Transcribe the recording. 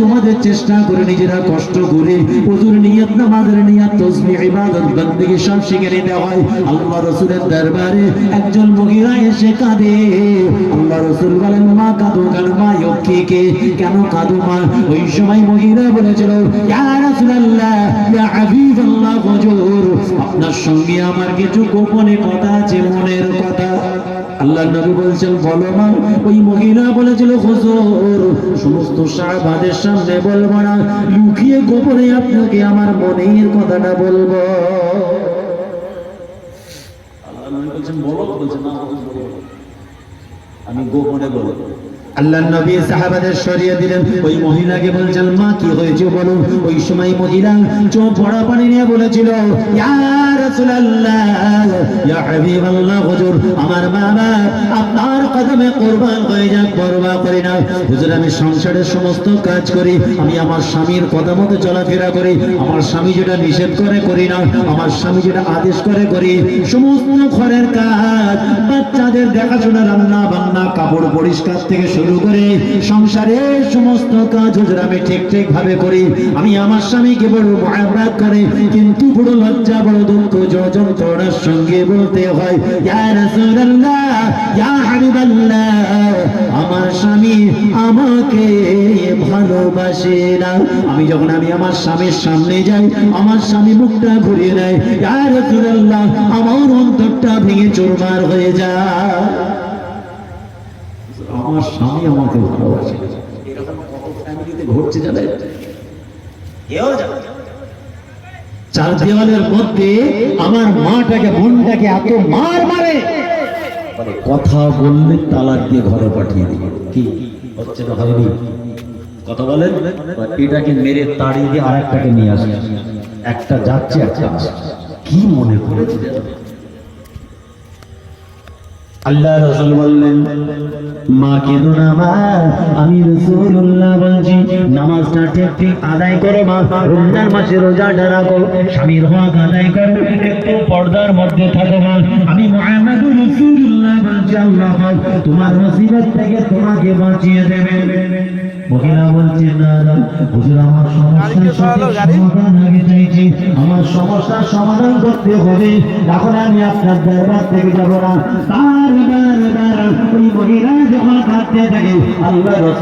তোমাদের চেষ্টা করে নিজেরা কষ্ট করে প্রচুর নিয়ত, নামাজের নিয়ত তসবি ইবাদত, বন্দেগী সব শিখে নিতে হয়। আল্লাহ রসুলের দরবারে একজন মহিলা এসে কাঁদে। আল্লাহ রাসূল বলেন, মা কাঁদো কেন মা কে কেন কাঁদো মা? ওই সময় মহিলা বলেছিল আপনার সঙ্গে আমার কিছু গোপনে কথা আছে, মনের কথা। আল্লাহ নবী বলছেন, বলো মা। ওই মহিলা বলেছিল, হুজুর, সমস্ত সাহাবাদের সামনে বলব না, লুকিয়ে গোপনে আপনাকে আমার মনের কথাটা বলব। বলো আমি বলব আল্লাহ নবী সাহাবাদের সরিয়ে দিলেন। ওই মহিলাকে বলছেন, মা, কি হয়েছে বলুন ওই সময় মহিলা চোখ পানি নিয়ে বলেছিল আমার বাবা কদমে কুরবান হয়ে যাক পরোয়া করি না। হুজুর, আমি সংসারের সমস্ত কাজ করি, আমি আমার স্বামীর কথা মতো চলাফেরা করি, আমার স্বামী যেটা নিষেধ করে, করি না, আমার স্বামী যেটা আদেশ করে, করি। সমস্ত ঘরের কাজ, বাচ্চাদের দেখাশোনা, রান্না বান্না, কাপড় পরিষ্কার থেকে শুরু করে সংসারের সমস্ত কাজ হুজুর, আমি ঠিক ঠিক ভাবে করি। আমি আমার স্বামীকে বড় মহাব্রাত করে, কিন্তু বড় লজ্জা, বড় দুঃখ যন্ত্রণার সঙ্গে বলতে হয়, ইয়া রাসূলুল্লাহ, ইয়া হাবিবাল্লাহ আমার স্বামী আমাকে ভালোবাসে না আমি যখন আমি আমার স্বামীর সামনে যাই, আমার স্বামী মুখটা ঘুরিয়ে নেয় রাসূলুল্লাহ, আমার অন্তরটা ভেঙে চুরমার হয়ে আমার স্বামী আমাকে ভালোবাসে। চার দেওয়ালের মধ্যে আমার মাটাকে বোনটাকে এত মার মারে। মানে কথা বললে তালাক দিয়ে ঘরে পাঠিয়ে দিবে। কি? হচ্ছে না হয়নি কথা বলেন। এটাকে মেরে তাড়িয়ে দিয়ে আর একটাকে নিয়ে আসে একটা যাচ্ছে, একটা কি মনে করেছে আল্লাহ রসুল বললেন, মা, কেঁদো না, মা। আমি রসুল্লাহ বলছি, নামাজটা ঠিক ঠিক আদায় করো, মা। রমজান মাসে রোজাটা রাখো স্বামীর হক আদায় করো। একটু পর্দার মধ্যে থাকো, মা। আমি বলছি আল্লাহ পাক তোমার মুসিবত থেকে তোমাকে বাঁচিয়ে দেবে। মহিলা বলছে না না হুজুর আমার সমস্যার সমাধান আগে চাইছি। আমার সমস্যার সমাধান করতে হবে। এখন আমি আপনার দরবার থেকে যাব না। বারবার ওই মহিলা যখন কাঁদতে থাকে আল্লাহ রসুল